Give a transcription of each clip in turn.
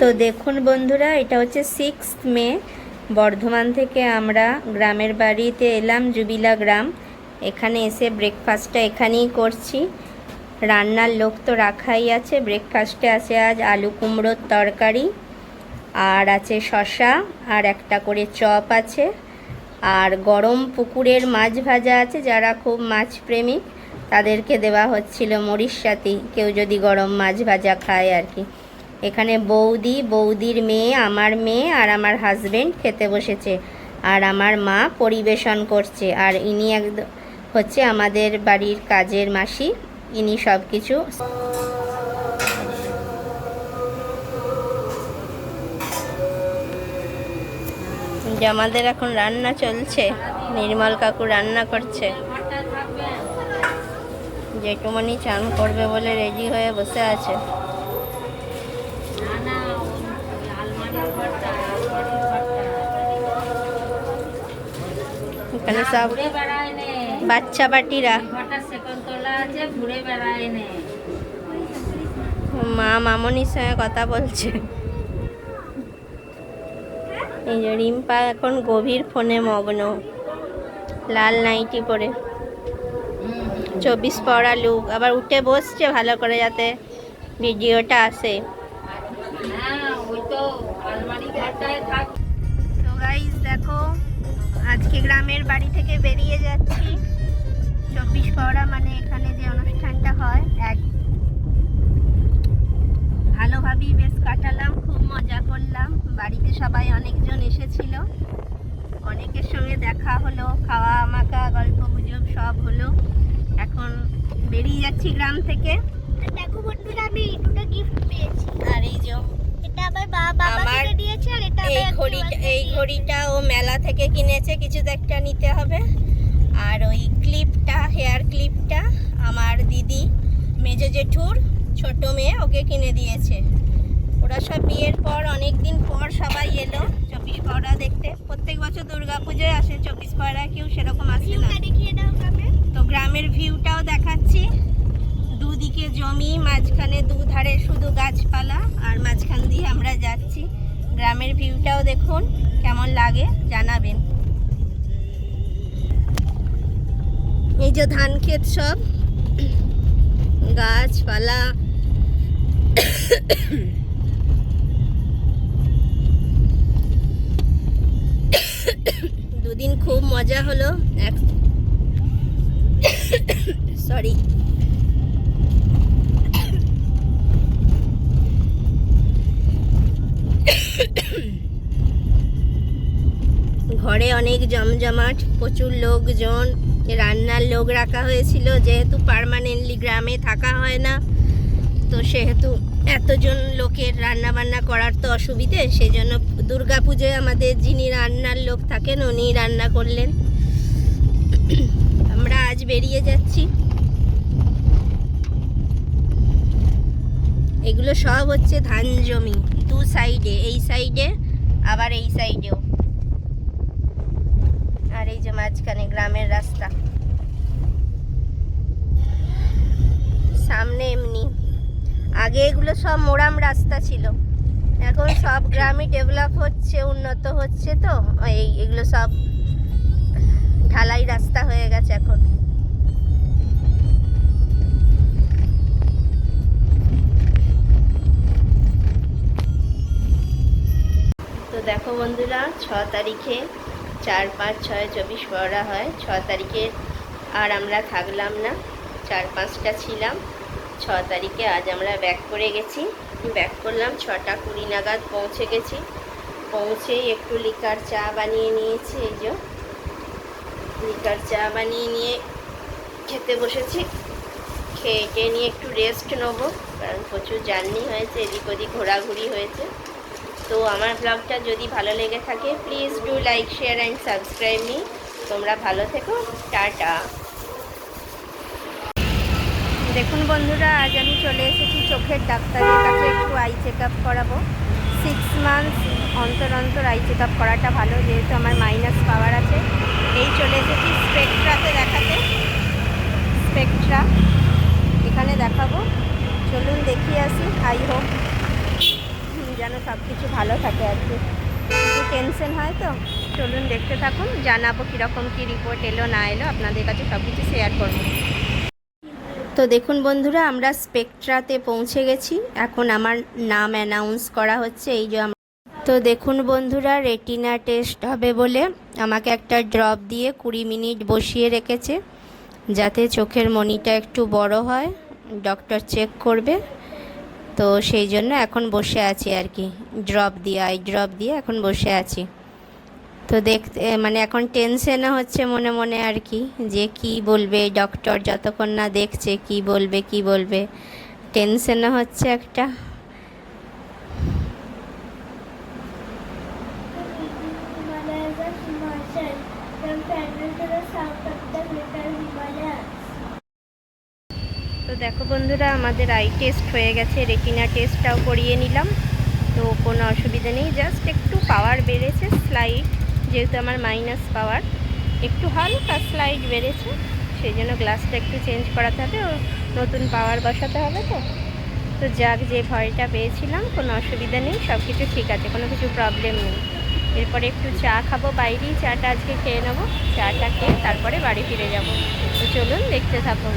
তো দেখুন বন্ধুরা, এটা হচ্ছে সিক্স মে, বর্ধমান থেকে আমরা গ্রামের বাড়িতে এলাম, জুবিলা গ্রাম। এখানে এসে ব্রেকফাস্টটা এখানেই করছি। রান্নার লোক তো রাখাই আছে ব্রেকফাস্টে আছে আজ আলু কুমড়োর তরকারি, আর আছে শশা আর একটা করে চপ আছে। আর গরম পুকুরের মাছ ভাজা আছে, যারা খুব মাছ প্রেমিক তাদেরকে দেওয়া হচ্ছিল মরিচ সাথে কেউ যদি গরম মাছ ভাজা খায় আর কি। এখানে বৌদি, বৌদির মেয়ে, আমার মেয়ে আর আমার হাজবেন্ড খেতে বসেছে। আর আমার মা পরিবেশন করছে। আর ইনি একদম হচ্ছে আমাদের বাড়ির কাজের মাসি। ইনি সব কিছু যে আমাদের এখন রান্না চলছে, নির্মল কাকু রান্না করছে। জেঠুমনি চান করবে বলে রেডি হয়ে বসে আছে। এখানে সব বাচ্চা বাটিরা। মা মামনির সঙ্গে কথা বলছে। এই যে রিম্পা এখন গভীর ফোনে মগ্ন। লাল নাইটি পরে। চব্বিশ পড়া লুক আবার উঠে বসছে ভালো করে যাতে ভিডিওটা আসে। হ্যাঁ তো দেখো আজকে গ্রামের বাড়ি থেকে বেরিয়ে যাচ্ছি। চব্বিশ পড়া মানে এখানে যে অনুষ্ঠানটা হয় এক ভালোভাবেই বেশ কাটালাম খুব মজা করলাম। বাড়িতে সবাই অনেকজন এসেছিল। অনেকের সঙ্গে দেখা হলো খাওয়া মাখা গল্প গুজব সব হলো। এখন বেরিয়ে যাচ্ছি গ্রাম থেকে। দেখো বন্ধুরা আমি দুটো গিফট পেয়েছি। আর এই যে এটা আমার মা বাবা আমার থেকে দিয়েছে আর এটা এই ঘড়িটা এই ঘড়িটা ও মেলা থেকে কিনেছে কিছু একটা নিতে হবে। আর ওই ক্লিপটা হেয়ার ক্লিপটা আমার দিদি মেজো জেঠুর ছোট মেয়ে ওকে কিনে দিয়েছে। ওরা সব বিয়ের পর অনেক দিন পর সবাই এলো। চব্বিশ পরগনা দেখতে। প্রত্যেক বছর দুর্গা পুজোয় আসে চব্বিশ পরগনা কেউ সেরকম আসে না। তো গ্রামের ভিউটাও দেখাচ্ছি। দুদিকে জমি, মাঝখানে দুধারে শুধু গাছপালা আর মাঝখান দিয়ে আমরা যাচ্ছি। গ্রামের ভিউটাও দেখুন, কেমন লাগে জানাবেন। এই যে ধান ক্ষেত সব, গাছপালা। দুদিন খুব মজা হলো। জমজমাট প্রচুর লোকজন, রান্নার লোক রাখা হয়েছিল, যেহেতু পার্মানেন্টলি গ্রামে থাকা হয় না, তো সেহেতু এতজন লোকের রান্না বান্না করার তো অসুবিধে, সেজন্য দুর্গা পুজোয় আমাদের যিনি রান্নার লোক থাকেন উনি রান্না করলেন। আমরা আজ বেরিয়ে যাচ্ছি। এগুলো সব হচ্ছে ধান জমি, দু সাইডে এই সাইডে আবার এই সাইডেও আর এই যে মাঝখানে গ্রামের রাস্তা। সামনে এমনি। আগে এগুলো সব মোরাম রাস্তা ছিল। এখন সব গ্রামই ডেভেলপ হচ্ছে, উন্নত হচ্ছে তো। এই এগুলো সব ঢালাই রাস্তা হয়ে গেছে এখন। তো দেখো বন্ধুরা, ছ তারিখে চার পাঁচ ছয় চব্বিশ পড়া হয়, ছ তারিখে আর আমরা থাকলাম না। চার পাঁচটা ছিলাম। ছ তারিখে আজ আমরা ব্যাক করে গেছি। ব্যাক করলাম, ছটা কুড়ি নাগাদ পৌঁছে গেছি। পৌঁছেই একটু লিকার চা বানিয়ে নিয়েছি, এই যে। লিকার চা বানিয়ে নিয়ে খেতে বসেছি। খেয়ে নিয়ে একটু রেস্ট নেব, কারণ প্রচুর জার্নি হয়েছে এদিক ওদিক ঘোরাঘুরি হয়েছে। তো আমার ব্লগটা যদি ভালো লেগে থাকে please do like share and subscribe me তোমরা ভালো থেকো, টাটা। দেখুন বন্ধুরা, আজ আমি চলে এসেছি চোখের ডাক্তারের কাছে একটু আই চেক আপ করাবো। সিক্স মান্থস অন্তর অন্তর আই চেক আপ করাটা ভালো, যেহেতু আমার মাইনাস পাওয়ার আছে। এই চলে এসেছি স্পেকট্রাতে দেখাতে। স্পেকট্রা এখানে দেখাবো। চলুন দেখিয়ে আসি আই হোপ যেন সব কিছু ভালো থাকে আর কি। টেনশন হয় তো। চলুন দেখতে থাকুন, জানাব কীরকম কী রিপোর্ট এলো, না এলো, আপনাদের কাছে সব কিছু শেয়ার করব। তো দেখুন বন্ধুরা, আমরা স্পেকট্রাতে পৌঁছে গেছি। এখন আমার নাম অ্যানাউন্স করা হচ্ছে, এই যে তো দেখুন বন্ধুরা রেটিনা টেস্ট হবে বলে আমাকে একটা ড্রপ দিয়ে কুড়ি মিনিট বসিয়ে রেখেছে। যাতে চোখের মনিটা একটু বড় হয়। ডক্টর চেক করবে। তো সেই জন্য এখন বসে আছি আর কি। ড্রপ দিয়ে আই ড্রপ দিয়ে এখন বসে আছি। তো দেখতে মানে এখন টেনশনও হচ্ছে মনে মনে আর কি, যে কি বলবে ডক্টর যতক্ষণ না দেখছে কি বলবে কি বলবে। টেনশনও হচ্ছে একটা। তো দেখো বন্ধুরা, আমাদের আই টেস্ট হয়ে গেছে রেটিনা টেস্টটাও করিয়ে নিলাম। তো কোনো অসুবিধা নেই জাস্ট একটু পাওয়ার বেড়েছে স্লাইড যেহেতু আমার মাইনাস পাওয়ার একটু হালকা স্লাইড বেড়েছে সেই জন্য গ্লাসটা একটু চেঞ্জ করাতে হবে, ও নতুন পাওয়ার বসাতে হবে তো। তো যাক, যে ভয়টা পেয়েছিলাম, কোনো অসুবিধা নেই সব কিছু ঠিক আছে, কোনো কিছু প্রবলেম নেই। এরপরে একটু চা খাব, বাইরেই চাটা আজকে খেয়ে নেব। চাটা খেয়ে তারপরে বাড়ি ফিরে যাব। তো চলুন, দেখতে থাকুন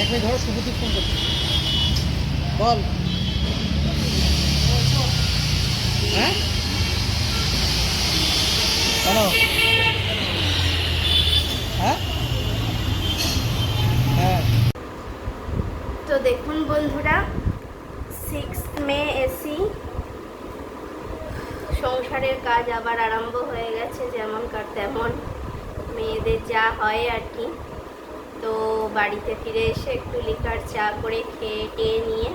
এক মিনিট ধরো শুভজিৎ ফোন করছে বল হ্যাঁ? কেন হ্যাঁ? হ্যাঁ। তো দেখুন বন্ধুরা সিক্স মে এসি সংসারের কাজ আবার আরম্ভ হয়ে গেছে যেমন কার তেমন। মেয়েদের যা হয় আর কি। তো বাড়িতে ফিরে এসে একটু লিকার চা করে খেয়ে টেয়ে নিয়ে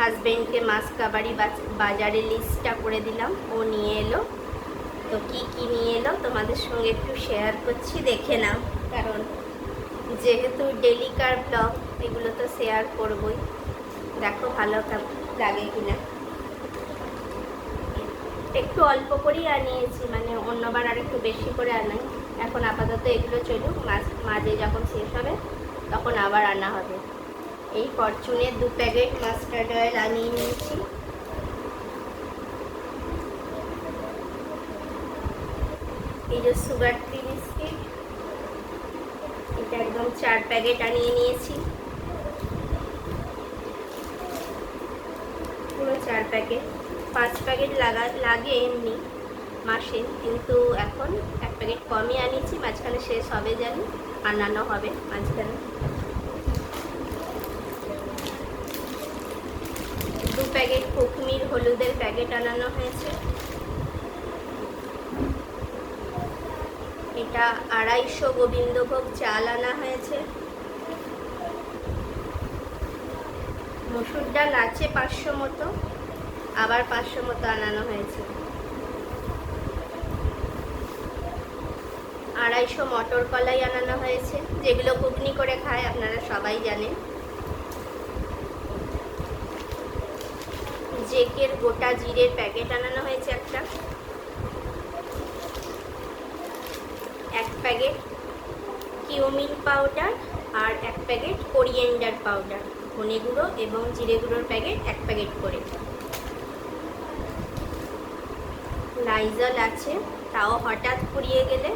হাজবেন্ডকে মাছ কাবারি বাজারে লিস্টটা করে দিলাম। ও নিয়ে এলো। তো কি কি নিয়ে এলো? তোমাদের সঙ্গে একটু শেয়ার করছি, দেখে নাও। কারণ যেহেতু ডেলিকার ব্লগ এগুলো তো শেয়ার করবই। দেখো ভালো লাগে কিনা। একটু অল্প করেই আনিয়েছি মানে অন্যবার আর একটু বেশি করে আনাই। এখন আপাতত এগুলো চলুক মাঝে যখন শেষ হবে, তখন আবার আনা হবে। এই ফরচুনের দু প্যাকেট মাস্টার্ড অয়েল আনিয়ে নিয়েছি। এই যে সুগার ফ্রি বিস্কিট এটা একদম চার প্যাকেট আনিয়ে নিয়েছি। পুরো চার প্যাকেট পাঁচ প্যাকেট লাগা, লাগে এমনি, মাসে, কিন্তু এখন এক প্যাকেট কমই আনিয়েছি, মাঝখানে শেষ হবে জানি আনানো হবে মাঝখানে। প্যাকেট কুকমির হলুদের প্যাকেট আনানো হয়েছে। এটা আড়াইশো গোবিন্দভোগ চাল আনা হয়েছে। মসুর ডাল আছে পাঁচশো মতো, আবার পাঁচশো মতো আনানো হয়েছে। আড়াইশো মটর কলাই আনানো হয়েছে, যেগুলো ঘুগনি করে খায়, আপনারা সবাই জানেন। জেকের গোটা জিরের প্যাকেট আনানো হয়েছে একটা। এক প্যাকেট কিউমিন পাউডার আর এক প্যাকেট কোরিয়েন্ডার পাউডার, ধনে গুঁড়ো এবং জিরে গুঁড়োর প্যাকেট এক প্যাকেট করে। লাইজল আছে, তাও হঠাৎ ফুরিয়ে গেলে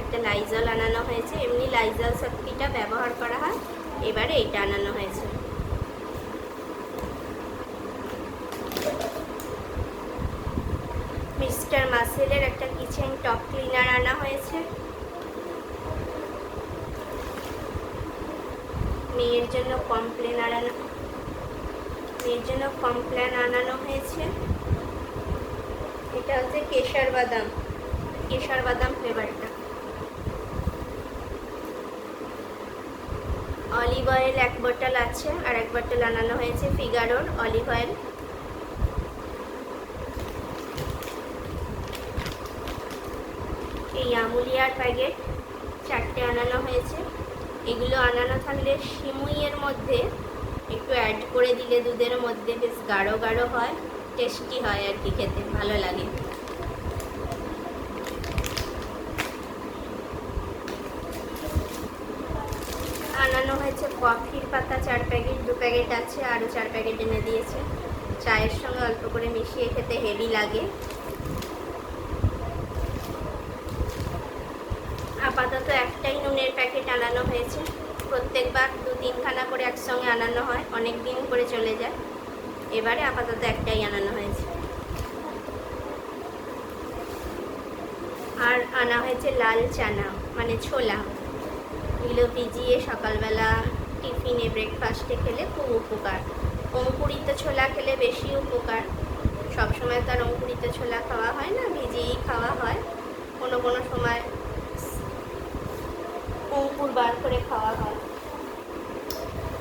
একটা লাইজল আনানো হয়েছে। এমনি লাইজল শক্তিটা ব্যবহার করা হয়, এবারে এটা আনানো হয়েছে। মিস্টার মাসেলের একটা কিচেন টপ ক্লিনার আনা হয়েছে। মেয়ের জন্য কমপ্লেন আনানো মেয়ের জন্য কমপ্লেন আনানো হয়েছে। এটা হচ্ছে কেশর বাদাম। কেশর বাদাম ফ্লেভারটা অলিভ অয়েল এক বোতল আছে আর এক বোতল আনানো হয়েছে ফিগারোর অলিভ অয়েল এই আমুলিয়ার প্যাকেট চারটে আনানো হয়েছে। এগুলো আনানো থাকলে সিমুইয়ের মধ্যে একটু অ্যাড করে দিলে দুধের মধ্যে বেশ গাঢ় গাঢ় হয় টেস্টি হয় আর কি খেতে, ভালো লাগে। আনানো হয়েছে কফির পাতা, চার প্যাকেট, দু প্যাকেট আছে, আরও চার প্যাকেট এনে দিয়েছে। চায়ের সঙ্গে অল্প করে মিশিয়ে খেতে হেভি লাগে। আপাতত একটাই নুনের প্যাকেট আনানো হয়েছে। প্রত্যেকবার দু তিনখানা করে একসঙ্গে আনানো হয়, অনেক দিন করে চলে যায়। এবারে আপাতত একটাই আনানো হয়েছে। আর আনা হয়েছে লাল চানা মানে ছোলা। এগুলো ভিজিয়ে সকালবেলা টিফিনে ব্রেকফাস্টে খেলে খুব উপকার। অঙ্কুরিত ছোলা খেলে বেশি উপকার। সবসময় তো আর অঙ্কুরিত ছোলা খাওয়া হয় না, ভিজিয়েই খাওয়া হয়। কোনো কোনো সময় অঙ্কুর বার করে খাওয়া হয়।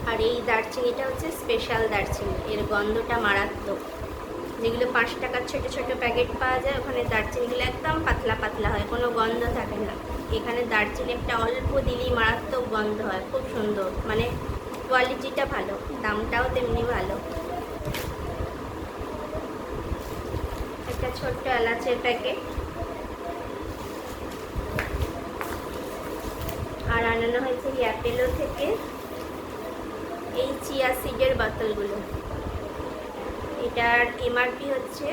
আর এই দারচিনিটা হচ্ছে স্পেশাল দারচিনি। এর গন্ধটা মারাত্মক। যেগুলো পাঁচ টাকার ছোটো ছোটো প্যাকেট পাওয়া যায়, ওখানে দারচিনিগুলো একদম পাতলা পাতলা হয়, কোনো গন্ধ থাকে না। এখানে দারচিনি একটা অল্প দিলেই মারাত্মক গন্ধ হয়, খুব সুন্দর। মানে কোয়ালিটিটা ভালো, দামটাও তেমনি ভালো। একটা ছোট্ট এলাচের প্যাকেট আর আনানো হয়েছে অ্যাপেলো থেকে এই চিয়া সিডের বোতলগুলো। এটার এমআরপি হচ্ছে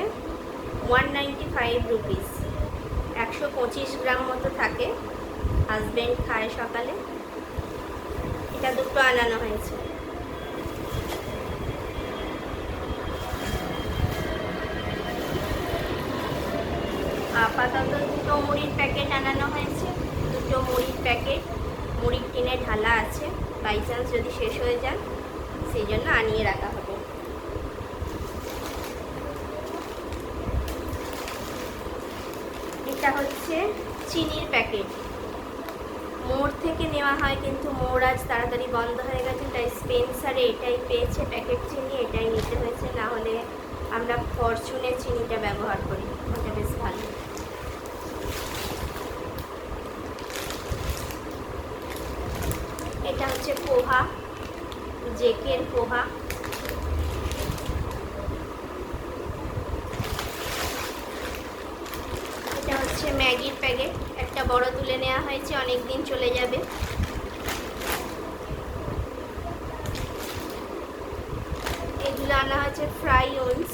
ওয়ান নাইনটি ফাইভ রুপিস। একশো পঁচিশ গ্রাম মতো থাকে। হাজব্যান্ড খায় সকালে। এটা দুটো আনানো হয়েছে। আপাতত দুটো মুড়ির প্যাকেট আনানো হয়েছে। দুটো মুড়ির প্যাকেট। মুড়ির টিনে ঢালা আছে বাই চান্স যদি শেষ হয়ে যান সেই জন্য আনিয়ে রাখা হবে। এটা হচ্ছে চিনির প্যাকেট। মোড় থেকে নেওয়া হয় কিন্তু মোড় আজ তাড়াতাড়ি বন্ধ হয়ে গেছে, তাই স্পেন্সারে এটাই পেয়েছে প্যাকেট চিনি, এটাই নিতে হয়েছে, না হলে আমরা ফরচুনের চিনিটা ব্যবহার করি, ওটা বেশ ভালো। এটা হচ্ছে পোহা, জেকের পোহা। এটা হচ্ছে ম্যাগির প্যাকেট। একটা বড় তুলে নেওয়া হয়েছে অনেক দিন চলে যাবে। এগুলো আনা হয়েছে ফ্রাই ওনস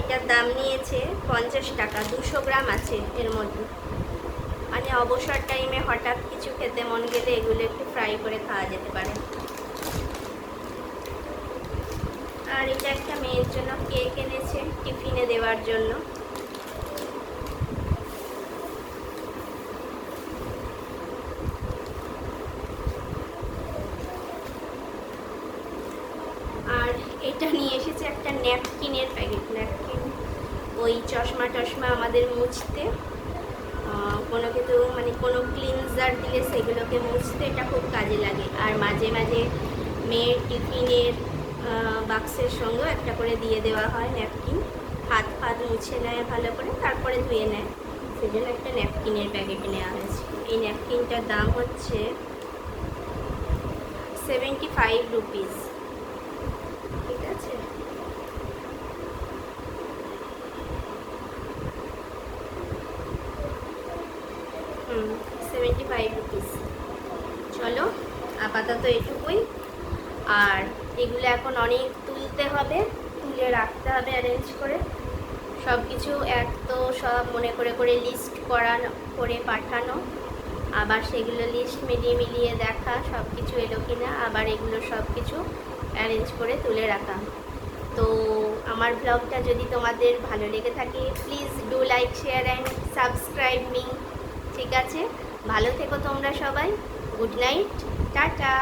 এটার দাম নিয়েছে পঞ্চাশ টাকা, দুশো গ্রাম আছে এর মধ্যে। মানে অবসর টাইমে হঠাৎ কিছু খেতে মন গেলে এগুলো একটু ফ্রাই করে খাওয়া যেতে পারে। আর এটা একটা মেয়ের জন্য কেক এনেছে টিফিনে দেওয়ার জন্য। আর এটা নিয়ে এসেছে একটা ন্যাপকিনের প্যাকেট ন্যাপকিন ওই চশমা টশমা আমাদের মুছতে। কোনো কিছু মানে কোনো ক্লিনজার দিলে সেগুলোকে মুছতে এটা খুব কাজে লাগে। আর মাঝে মাঝে মেয়ের টিফিনের বাক্সের সঙ্গেও একটা করে দিয়ে দেওয়া হয় ন্যাপকিন হাত ফাত মুছে নেয় ভালো করে, তারপরে ধুয়ে নেয়। সেই জন্য একটা ন্যাপকিনের প্যাকেট নেওয়া হয়েছে। এই ন্যাপকিনটার দাম হচ্ছে সেভেন্টি ফাইভ রুপিস ঠিক আছে হুম সেভেন্টি ফাইভ রুপিস চলো আপাতত এটুকুই আর এগুলো এখন অনেক তুলতে হবে, তুলে রাখতে হবে অ্যারেঞ্জ করে। সব কিছু এক তো সব মনে করে করে লিস্ট করানো, করে পাঠানো। আবার সেগুলো লিস্ট মিলিয়ে মিলিয়ে দেখা সব কিছু এলো কি না আবার এগুলো সব কিছু অ্যারেঞ্জ করে তুলে রাখা। তো আমার ব্লগটা যদি তোমাদের ভালো লেগে থাকে please do like share and subscribe me ঠিক আছে? ভালো থেকো তোমরা সবাই গুড নাইট টাটা